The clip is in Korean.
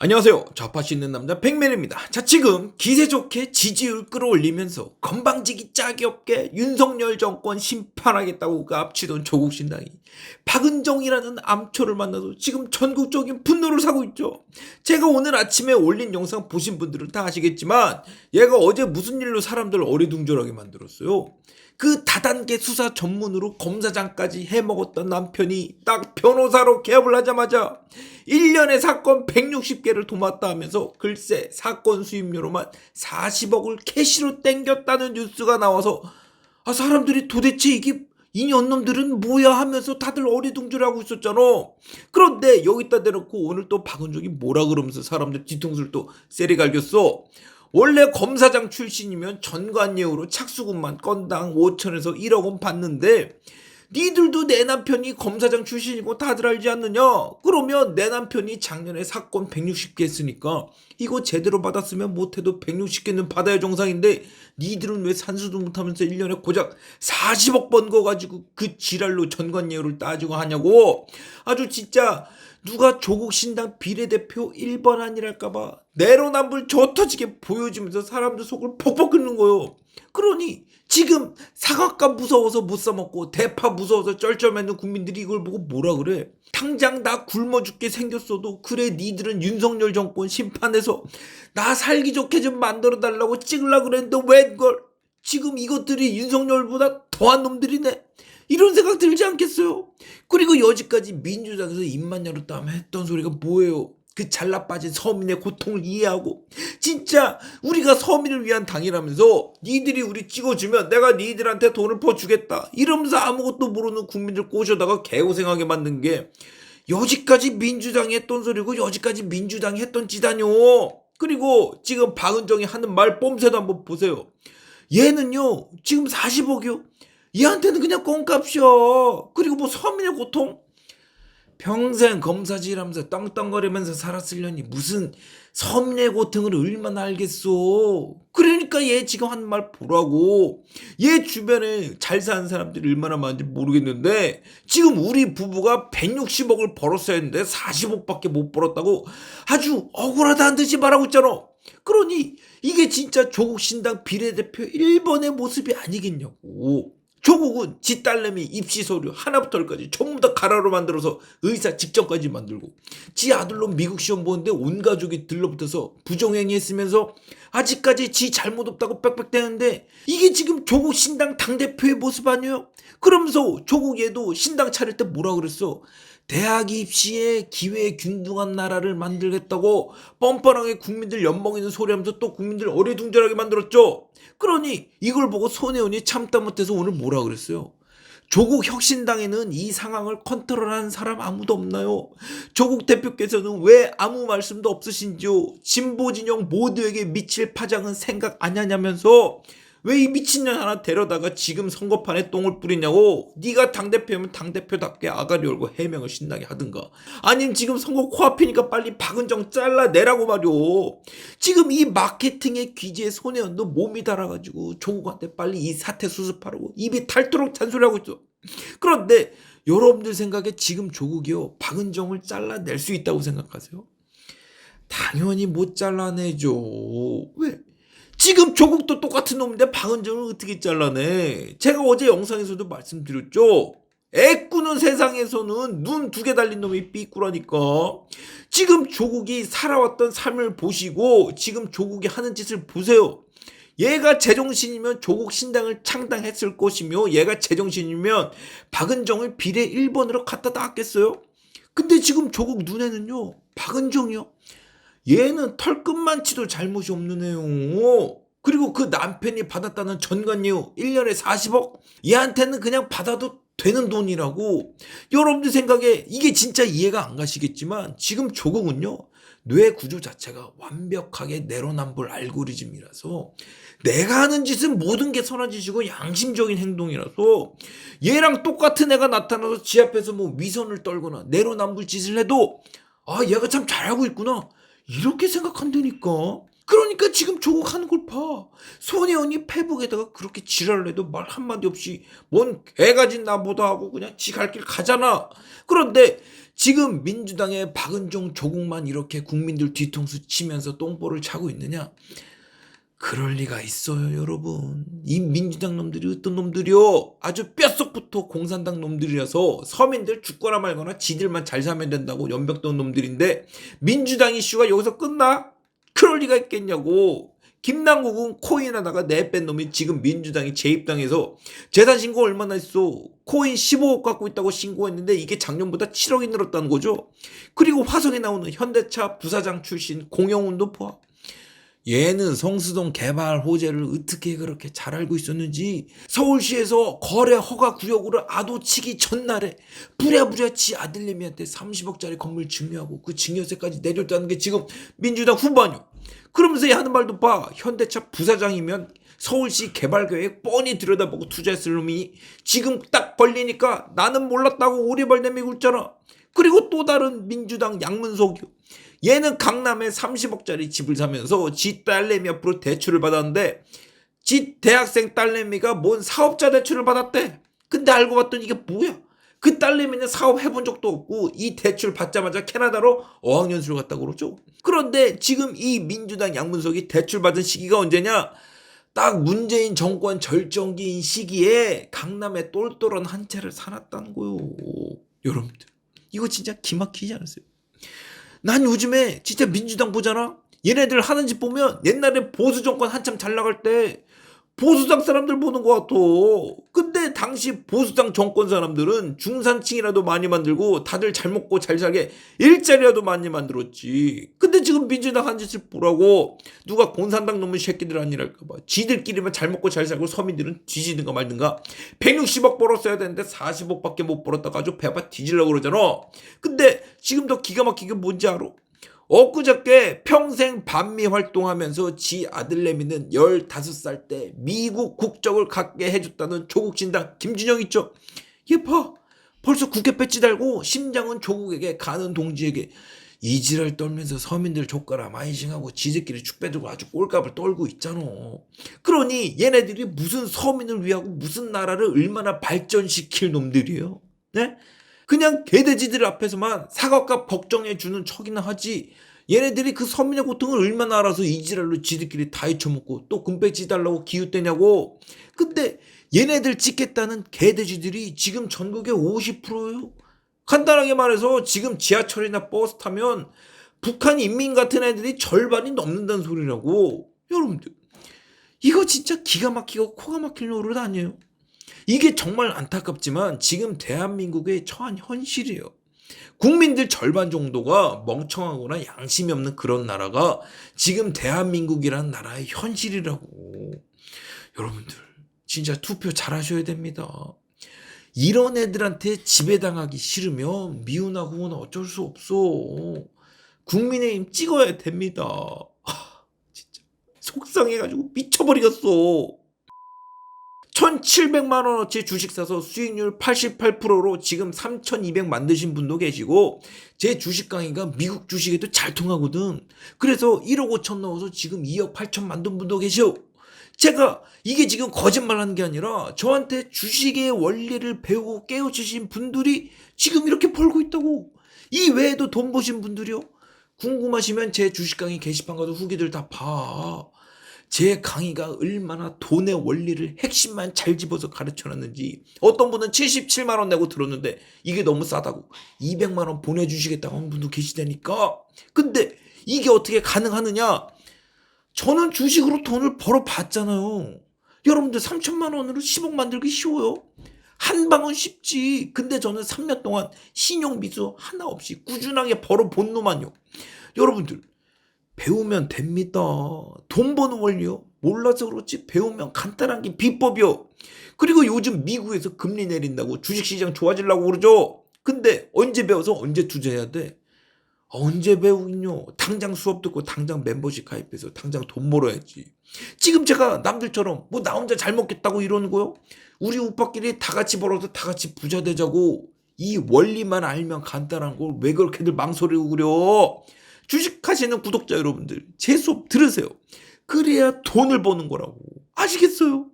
안녕하세요. 좌파시 있는 남자 백맨입니다. 자, 지금 기세 좋게 지지율 끌어올리면서 건방지기 짝이 없게 윤석열 정권 심판하겠다고 그 앞치던 조국 신당이 박은정이라는 암초를 만나서 지금 전국적인 분노를 사고 있죠. 제가 오늘 아침에 올린 영상 보신 분들은 다 아시겠지만 얘가 어제 무슨 일로 사람들 어리둥절하게 만들었어요. 그 다단계 수사 전문으로 검사장까지 해먹었던 남편이 딱 변호사로 개업을 하자마자 1년에 사건 160개를 도맡다 하면서 글쎄 사건 수임료로만 40억을 캐시로 땡겼다는 뉴스가 나와서 아 사람들이 도대체 이게 이 년놈들은 뭐야 하면서 다들 어리둥절하고 있었잖아. 그런데 여기다 대놓고 오늘 또 박은종이 뭐라 그러면서 사람들 뒤통수를 또 세리 갈겼어. 원래 검사장 출신이면 전관예우로 착수금만 건당 5천에서 1억 원 받는데 니들도 내 남편이 검사장 출신이고 다들 알지 않느냐? 그러면 내 남편이 작년에 사건 160개 했으니까 이거 제대로 받았으면 못해도 160개는 받아야 정상인데 니들은 왜 산수도 못하면서 1년에 고작 40억 번 거 가지고 그 지랄로 전관예우를 따지고 하냐고 아주 진짜 누가 조국 신당 비례대표 1번 아니랄까봐 내로남불 젖터지게 보여주면서 사람들 속을 퍽퍽 끓는 거요. 그러니 지금 사과값 무서워서 못 사먹고 대파 무서워서 쩔쩔매는 국민들이 이걸 보고 뭐라 그래? 당장 나 굶어 죽게 생겼어도 그래 니들은 윤석열 정권 심판해서 나 살기 좋게 좀 만들어 달라고 찍으려 그랬는데 왜 그걸 지금 이것들이 윤석열보다 더한 놈들이네. 이런 생각 들지 않겠어요? 그리고 여지까지 민주당에서 입만 열었다면 했던 소리가 뭐예요? 그 잘나 빠진 서민의 고통을 이해하고. 진짜 우리가 서민을 위한 당이라면서 니들이 우리 찍어주면 내가 니들한테 돈을 퍼주겠다. 이러면서 아무것도 모르는 국민들 꼬셔다가 개고생하게 만든 게 여지까지 민주당이 했던 소리고 여지까지 민주당이 했던 지단요. 그리고 지금 박은정이 하는 말 뽐새도 한번 보세요. 얘는요 지금 40억이요 얘한테는 그냥 껌값이야 그리고 뭐 서민의 고통 평생 검사질하면서 떵떵거리면서 살았으려니 무슨 서민의 고통을 얼마나 알겠어. 그러니까 얘 지금 한 말 보라고. 얘 주변에 잘 사는 사람들이 얼마나 많은지 모르겠는데 지금 우리 부부가 160억을 벌었어야 했는데 40억밖에 못 벌었다고 아주 억울하다는 듯이 말하고 있잖아. 그러니 이게 진짜 조국 신당 비례대표 1번의 모습이 아니겠냐고. 조국은 지 딸내미 입시 서류 하나부터 열까지 전부 다 가라로 만들어서 의사 직전까지 만들고 지 아들로 미국 시험 보는데 온 가족이 들러붙어서 부정행위 했으면서 아직까지 지 잘못 없다고 빽빽대는데 이게 지금 조국 신당 당대표의 모습 아니에요? 그러면서 조국 얘도 신당 차릴 때 뭐라 그랬어? 대학 입시에 기회 균등한 나라를 만들겠다고 뻔뻔하게 국민들 연봉이는 소리하면서 또 국민들 어리둥절하게 만들었죠. 그러니 이걸 보고 손혜원이 참다 못해서 오늘 뭐라 그랬어요? 조국 혁신당에는 이 상황을 컨트롤하는 사람 아무도 없나요? 조국 대표께서는 왜 아무 말씀도 없으신지요? 진보 진영 모두에게 미칠 파장은 생각 안 하냐면서 왜 이 미친년 하나 데려다가 지금 선거판에 똥을 뿌리냐고? 네가 당대표면 당대표답게 아가리 열고 해명을 신나게 하든가. 아니면 지금 선거 코앞이니까 빨리 박은정 잘라내라고 말이오. 지금 이 마케팅의 귀지에 손혜원도 몸이 달아가지고 조국한테 빨리 이 사태 수습하라고 입이 탈도록 잔소리하고 있어. 그런데 여러분들 생각에 지금 조국이요 박은정을 잘라낼 수 있다고 생각하세요? 당연히 못 잘라내죠. 왜? 지금 조국도 똑같은 놈인데 박은정을 어떻게 잘라내? 제가 어제 영상에서도 말씀드렸죠. 애꾸는 세상에서는 눈 두 개 달린 놈이 삐꾸라니까. 지금 조국이 살아왔던 삶을 보시고 지금 조국이 하는 짓을 보세요. 얘가 제정신이면 조국 신당을 창당했을 것이며 얘가 제정신이면 박은정을 비례 1번으로 갖다 놨겠어요? 근데 지금 조국 눈에는요. 박은정이요. 얘는 털끝만 치도 잘못이 없는 애요. 그리고 그 남편이 받았다는 전관예우 1년에 40억? 얘한테는 그냥 받아도 되는 돈이라고. 여러분들 생각에 이게 진짜 이해가 안 가시겠지만 지금 조국은요. 뇌 구조 자체가 완벽하게 내로남불 알고리즘이라서 내가 하는 짓은 모든 게 선한 짓이고 양심적인 행동이라서 얘랑 똑같은 애가 나타나서 지 앞에서 뭐 위선을 떨거나 내로남불 짓을 해도 아 얘가 참 잘하고 있구나 이렇게 생각한다니까. 그러니까 지금 조국 하는 걸 봐. 손혜원이 페북에다가 그렇게 지랄을 해도 말 한마디 없이 뭔 개가진 나보다 하고 그냥 지 갈 길 가잖아. 그런데 지금 민주당의 박은종 조국만 이렇게 국민들 뒤통수 치면서 똥볼을 차고 있느냐? 그럴 리가 있어요, 여러분. 이 민주당 놈들이 어떤 놈들이요? 아주 뼛속부터 공산당 놈들이라서 서민들 죽거나 말거나 지들만 잘 살면 된다고 연병던 놈들인데 민주당 이슈가 여기서 끝나? 그럴 리가 있겠냐고. 김남국은 코인 하다가 내뺀 놈이 지금 민주당이 재입당해서 재산 신고 얼마나 했어? 코인 15억 갖고 있다고 신고했는데 이게 작년보다 7억이 늘었다는 거죠. 그리고 화성에 나오는 현대차 부사장 출신 공영훈도 포함. 얘는 성수동 개발 호재를 어떻게 그렇게 잘 알고 있었는지 서울시에서 거래 허가 구역으로 아도치기 전날에 부랴부랴 지 아들님한테 30억짜리 건물 증여하고 그 증여세까지 내렸다는 게 지금 민주당 후반요. 그러면서 얘 하는 말도 봐. 현대차 부사장이면 서울시 개발 계획 뻔히 들여다보고 투자했을 놈이 지금 딱 걸리니까 나는 몰랐다고 오리발 내밀고 있잖아. 그리고 또 다른 민주당 양문석이요. 얘는 강남에 30억짜리 집을 사면서 지 딸내미 앞으로 대출을 받았는데 지 대학생 딸내미가 뭔 사업자 대출을 받았대. 근데 알고 봤더니 이게 뭐야? 그 딸내미는 사업 해본 적도 없고 이 대출 받자마자 캐나다로 어학연수를 갔다고 그러죠. 그런데 지금 이 민주당 양문석이 대출 받은 시기가 언제냐? 딱 문재인 정권 절정기인 시기에 강남에 똘똘한 한 채를 사놨다는 거요. 여러분들 이거 진짜 기막히지 않으세요? 난 요즘에 진짜 민주당 보잖아. 얘네들 하는 짓 보면 옛날에 보수 정권 한참 잘 나갈 때 보수당 사람들 보는 것 같아. 근데 당시 보수당 정권 사람들은 중산층이라도 많이 만들고 다들 잘 먹고 잘 살게 일자리라도 많이 만들었지. 근데 지금 민주당 한 짓을 보라고 누가 공산당 놈의 새끼들 아니랄까봐. 지들끼리만 잘 먹고 잘 살고 서민들은 뒤지든가 말든가. 160억 벌었어야 되는데 40억밖에 못 벌었다가 아주 배바 뒤질라고 그러잖아. 근데 지금 더 기가 막히게 뭔지 알아? 엊그저께 평생 반미 활동하면서 지 아들내미는 15살 때 미국 국적을 갖게 해줬다는 조국 진당 김준영 있죠? 얘 봐. 벌써 국회 배지 달고 심장은 조국에게 가는 동지에게 이지랄 떨면서 서민들 족가라 마이징하고 지들끼리 축 빼들고 아주 꼴값을 떨고 있잖아. 그러니 얘네들이 무슨 서민을 위하고 무슨 나라를 얼마나 발전시킬 놈들이에요. 네? 그냥 개돼지들 앞에서만 사과값 걱정해 주는 척이나 하지. 얘네들이 그 서민의 고통을 얼마나 알아서 이지랄로 지들끼리 다 헤쳐먹고 또 금배지 달라고 기웃대냐고. 근데 얘네들 찍겠다는 개돼지들이 지금 전국의 50%예요. 간단하게 말해서 지금 지하철이나 버스 타면 북한 인민 같은 애들이 절반이 넘는다는 소리라고. 여러분들 이거 진짜 기가 막히고 코가 막힐 노릇 아니에요? 이게 정말 안타깝지만 지금 대한민국의 처한 현실이에요. 국민들 절반 정도가 멍청하거나 양심이 없는 그런 나라가 지금 대한민국이라는 나라의 현실이라고. 여러분들, 진짜 투표 잘 하셔야 됩니다. 이런 애들한테 지배당하기 싫으면 미우나 후나 어쩔 수 없어. 국민의힘 찍어야 됩니다. 아, 진짜 속상해가지고 미쳐버리겠어. 1,700만 원어치 주식 사서 수익률 88%로 지금 3,200 만드신 분도 계시고 제 주식 강의가 미국 주식에도 잘 통하거든. 그래서 1억 5천 넣어서 지금 2억 8천 만든 분도 계셔. 제가 이게 지금 거짓말하는 게 아니라 저한테 주식의 원리를 배우고 깨우치신 분들이 지금 이렇게 벌고 있다고. 이 외에도 돈 버신 분들이요. 궁금하시면 제 주식 강의 게시판 가서 후기들 다 봐. 제 강의가 얼마나 돈의 원리를 핵심만 잘 집어서 가르쳐 놨는지. 어떤 분은 77만 원 내고 들었는데 이게 너무 싸다고 200만 원 보내주시겠다고 하는 분도 계시다니까. 근데 이게 어떻게 가능하느냐? 저는 주식으로 돈을 벌어 봤잖아요. 여러분들 3천만 원으로 10억 만들기 쉬워요. 한 방은 쉽지. 근데 저는 3년 동안 신용비수 하나 없이 꾸준하게 벌어 본 놈만요. 여러분들 배우면 됩니다. 돈 버는 원리요? 몰라서 그렇지 배우면 간단한 게 비법이요. 그리고 요즘 미국에서 금리 내린다고 주식시장 좋아지려고 그러죠. 근데 언제 배워서 언제 투자해야 돼? 언제 배우긴요? 당장 수업 듣고 당장 멤버십 가입해서 당장 돈 벌어야지. 지금 제가 남들처럼 뭐 나 혼자 잘 먹겠다고 이러는 거요? 우리 오빠끼리 다 같이 벌어서 다 같이 부자 되자고. 이 원리만 알면 간단한 걸 왜 그렇게들 망설이고 그려? 주식하시는 구독자 여러분들 제 수업 들으세요. 그래야 돈을 버는 거라고. 아시겠어요?